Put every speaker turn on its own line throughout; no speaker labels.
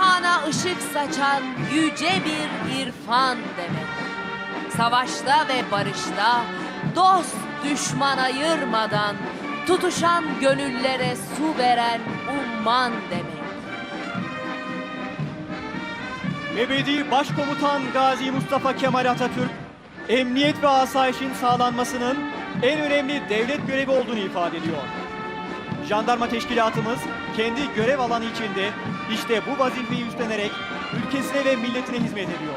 Cihana ışık saçan yüce bir irfan demek. Savaşta ve barışta dost düşman ayırmadan tutuşan gönüllere su veren umman demek.
Ebedi Başkomutan Gazi Mustafa Kemal Atatürk, emniyet ve asayişin sağlanmasının en önemli devlet görevi olduğunu ifade ediyor. Jandarma teşkilatımız kendi görev alanı içinde işte bu vazifeyi üstlenerek ülkesine ve milletine hizmet ediyor.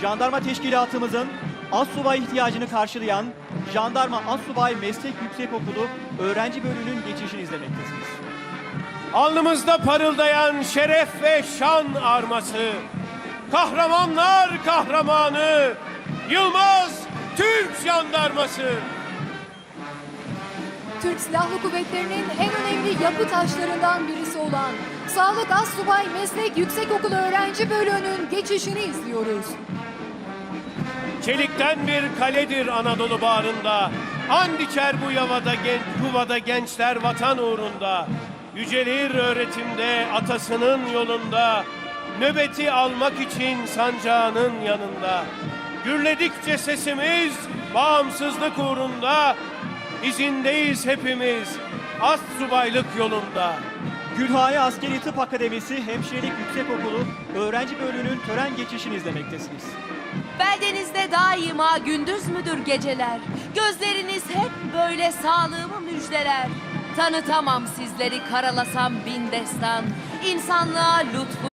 Jandarma teşkilatımızın assubay ihtiyacını karşılayan Jandarma Assubay Meslek Yüksekokulu öğrenci bölümünün geçişini izlemektesiniz.
Alnımızda parıldayan şeref ve şan arması. Kahramanlar kahramanı. Yılmaz Türk jandarması.
Türk Silahlı Kuvvetleri'nin en önemli yapı taşlarından birisi olan Sağlık Assubay Meslek Yüksekokulu Öğrenci Bölüğü'nün geçişini izliyoruz.
Çelikten bir kaledir Anadolu bağrında. And içer bu yavada genç, yuvada gençler vatan uğrunda. Yücelir öğretimde atasının yolunda. Nöbeti almak için sancağının yanında. Gürledikçe sesimiz bağımsızlık uğrunda. İzindeyiz hepimiz ast subaylık yolunda.
Gülhane Askeri Tıp Akademisi Hemşirelik Yüksekokulu öğrenci bölümünün tören geçişini izlemektesiniz.
Beldenizde daima gündüz müdür geceler? Gözleriniz hep böyle sağlığımı müjdeler. Tanıtamam sizleri karalasam bin destan. İnsanlığa lütfu